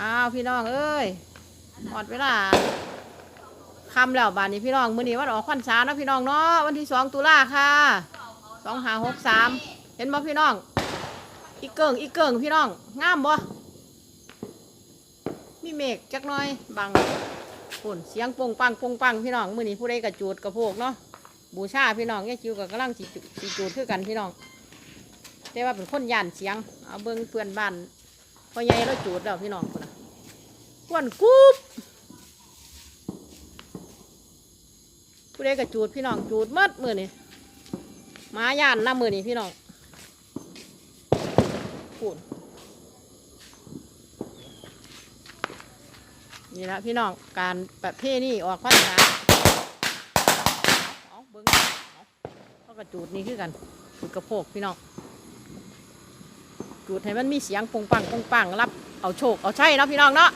อ้าวพี่น้องเอ้ยหมดเวลาคำแล้วบานนี้พี่น้องมื้อนี้วันออกพรรษาเนาะพี่น้องเนาะวันที่สองตุลาค่ะสองหาหกสามเห็นบ่พี่น้อง อีเกิงอีเกิงพี่น้องงามบ่มีเมฆจักหน่อยบังฝุ่นเสียงปงปังปงปังพี่น้องมื้อนี้ผู้ใดกระจูดกระโพกเนาะบูชาพี่น้องแย่ยจิวกับกำลังสิจุสิจูดคือกันพี่น้องแต่ว่าเป็นคนย่านเสียงเอาเบิ่งเพื่อนบ้านพ่อใหญ่เราจูดแล้วพี่น้องคนะ กวนกุ๊บผู้ใดกระจูดพี่น้องจูดมัดมือนี่มาย่านน้ำมือนี่พี่น้องพูดนี่ละพี่น้องการประเภทนี้ออกพรรษาเอาเบิ้งเอาเขากระจูดนี่คือกันจูดกระโพกพี่น้องจูดให้มันมีเสียงปงปังปงปังรับเอาโชค เอาใช่เนาะพี่น้องเนาะ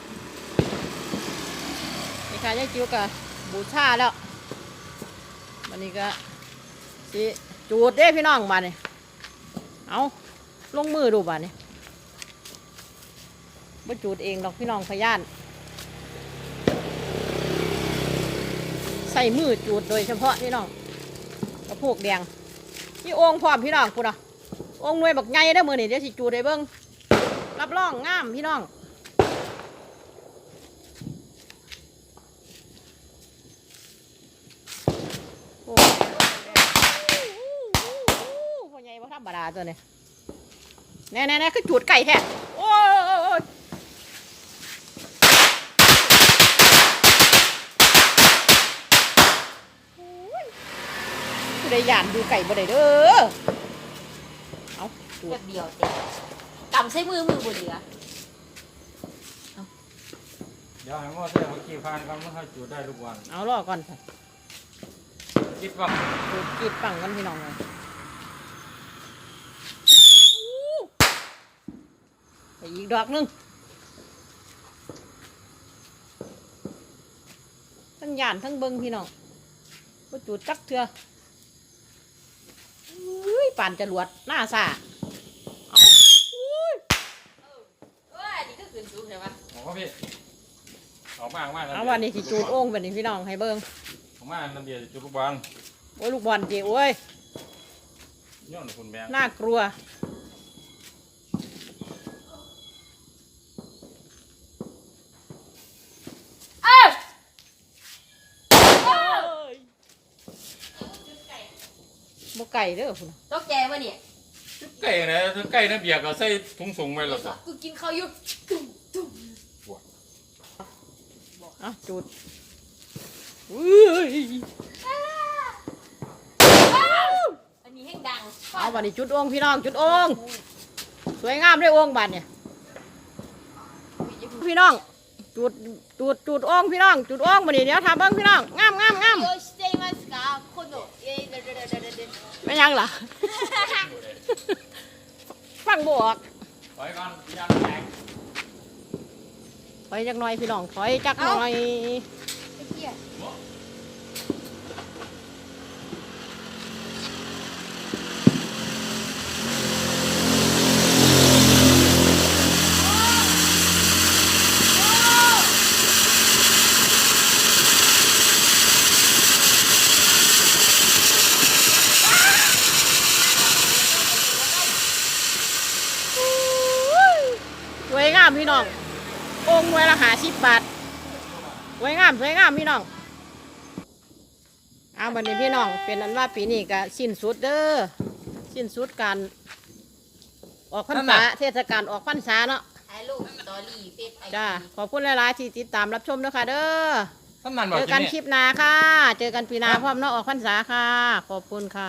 ค่ะยายจิ๋วกับบูชาแล้ววันนี้ก็สิจูดเด้พี่น้องมาเนี่ยเอาลงมือดูบ้านี่บ่จูดเองดอกพี่น้องพยาน ใส่มือจูดโดยเฉพาะพี่น้องกระโพกแดงนี่โอ่งพร้อมพี่น้องคุณอะโอ่งหน่วยบักไงได้มือนี่เดี๋ยวสิจูดให้เบิ้งรับรองงามพี่น้องโอ้พ่อใหญ่บ่ ธรรมดาตัวนี้แน่แน่แน่คือจูดไก่แท้โอ้ยโอ้ยโอ้ยโอ้ยผู้ใดย่านดูไก่บ่ได้เด้อเอาจูแบดบเดียวเต็มกำใช้มือมือบนเหลือเดี๋ยวให้หมอเสียเมื่อกี้ผ่านกันมันให้จุดได้ทุกวัน เอารอก่อนค่ะคิดว่าจูดกีดปังกันพี่น้องเลยไป อีกดอกหนึงทั้งย่านทั้งเบิงพี่น้องก็จูดจักเถื่ออุ้ยป่านจรวดหน้าซ่าเอ้ยนี่ก็ขึ้นสูงใช่ปะหมอพี่ออกมาออกมาเอาวันนี้สิจูดโอ่งแบบนี้พี่น้องให้เบิ่งออกมาน้ำเบียร์จุดลูกบอลโอ้ยลูกบอลเจีโอ้ยย้อนคุณแบงน่ากลัว เอ้ย บ่ ไก่เด้อคุณตกใจวะเนี่ยไก่นะถ้าไก่น้ำเบียร์ก็ใส่ถุงส่งไว้แล้วจ้ะกูกินข้าวอยู่ตุ้มตุ้มอะจูดอุ้ยอันนี้แห้งดังเอาบัดนี้จุดโอ่งพี่น้องจุดโอ่งสวยงามด้วยโอ่งบัดเนี่ยพี่น้องจุดจุดจุดโอ่งพี่น้องจุดโอ่งบัดนี้เดี๋ยวทำเบิ่งพี่น้องงาม ไม่ยังล่ะ ฟังบวกถอยก่อนพี่ยังแข็งถอยจักหน่อยพี่น้องถอยจักหน่อย ไอ้เหี้ยามพี่น้องโอ่งหน่วยละหาสิบบาทสวยงามสวยงามพี่น้องเอาบัดนี้พี่น้องเป็นอันว่าปีนี้ก็สิ้นสุดเด้อสิ้นสุดการออกพรรษาเทศกาลออกพรรษาเนาะถ่ายรูปสตอรี่เฟซไอจ้าขอบคุณหลายๆที่ติดตามรับชมด้วยค่ะเด้อท่านนั่นบอเจกอที่กันนี่คลิปหน้าค่ะ เจอกันปีหน้าพร้อมเนาะออกพรรษาค่ะ ขอบคุณค่ะ